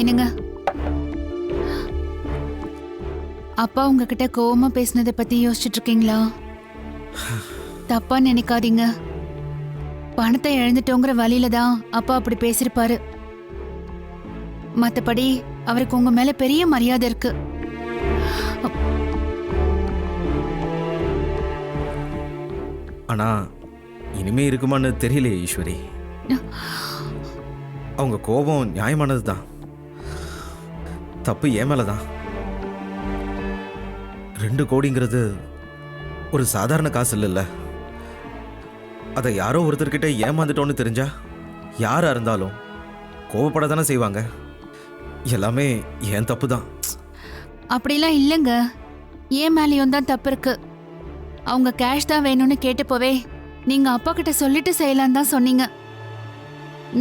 என்னங்க? அப்பா உங்ககிட்ட கோவமா பேசினதை பத்தி யோசிச்சுட்டு இருக்கீங்களா? தப்பா நினைக்காதீங்க. பணத்தை இழந்துட்டோங்கிற வழியில தான் அப்பா அப்படி பேசிருப்பாரு மத்தபடி அவருக்கு உங்க மேல பெரிய மரியாதை இருக்கு. ஆனா இனிமே இருக்குமான்னு தெரியலையே ஈஸ்வரி. அவங்க கோபம் நியாயமானது தான் தப்பு ஏன் மேலே தான் ரெண்டு கோடிங்கிறது ஒரு சாதாரண காசு இல்லைல்ல. அதை யாரோ ஒருத்தர்கிட்ட ஏமாந்துட்டோன்னு தெரிஞ்சா யாராக இருந்தாலும் கோவப்பட தானே செய்வாங்க. எல்லாமே என் தப்பு தான் அப்படிலாம் இல்லைங்க. ஏன் மேலேயும் தான் தப்பு இருக்கு. அவங்க கேஷ் தான் வேணும்னு கேட்டப்போவே நீங்கள் அப்பா கிட்ட சொல்லிட்டு செய்யலான்னு தான் சொன்னீங்க.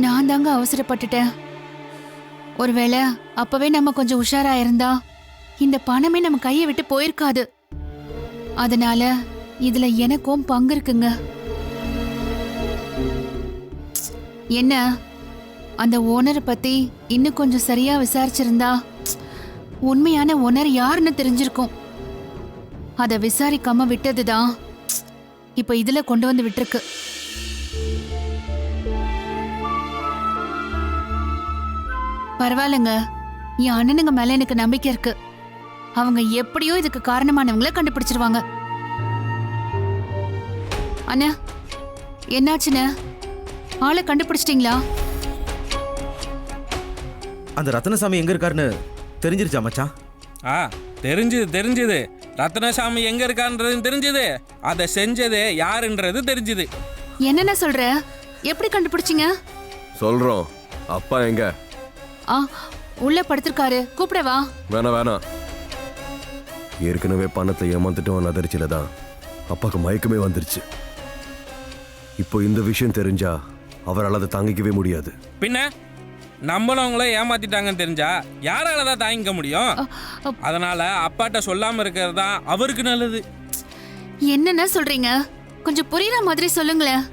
நான் தாங்க அவசரப்பட்டுட்டேன். ஒருவேளை அப்பவே நம்ம கொஞ்சம் உஷாரா இருந்தா இந்த பணமே நம்ம கையை விட்டு போயிருக்காது. அதனால இதுல எனக்கும் பங்கு இருக்குங்க. என்ன? அந்த ஓனரை பத்தி இன்னும் கொஞ்சம் சரியா விசாரிச்சிருந்தா உண்மையான ஓனர் யாருன்னு தெரிஞ்சிருக்கும். அதை விசாரிக்காம விட்டதுதான் இப்ப இதுல கொண்டு வந்து விட்டுருக்கு. பரவாயில்லைங்க. என் அண்ணனுங்க மேல எனக்கு நம்பிக்கை இருக்கு. அவங்க எப்படியோ இதுக்கு காரணமானவங்கள கண்டுபிடிச்சிருவாங்க. அண்ணா என்னாச்சுண்ணே? ஆளை கண்டுபிடிச்சிட்டீங்களா? அந்த ரத்னசாமி எங்க இருக்காருன்னு தெரிஞ்சிருச்சா மச்சான்? ஆ தெரிஞ்சுது தெரிஞ்சுது. ரத்னசாமி எங்க இருக்கான்றது தெரிஞ்சுது. அதை செஞ்சது யாருன்றது தெரிஞ்சுது. என்னென்ன சொல்ற? எப்படி கண்டுபிடிச்சீங்க? சொல்றோம். அப்பா எங்க? ஆ உள்ள படுத்திருக்காரு. கூப்பிடவா வேணாம் வேணாம் ஏற்கனவே பணத்தை ஏமாந்துட்டோம் அதிர்ச்சியில தான். அப்பாக்கு மயக்கமே வந்துருச்சு. இப்போ இந்த விஷயம் தெரிஞ்சா அவரால் அதை தாங்கிக்கவே முடியாது. பின்ன? நம்மளவங்கள ஏமாத்திட்டாங்கன்னு தெரிஞ்சா யாரால தான் தாங்கிக்க முடியும்? அதனால அப்பாட்ட சொல்லாம இருக்கிறது தான் அவருக்கு நல்லது. என்னென்ன சொல்றீங்க? கொஞ்சம் புரியுற மாதிரி சொல்லுங்களேன்.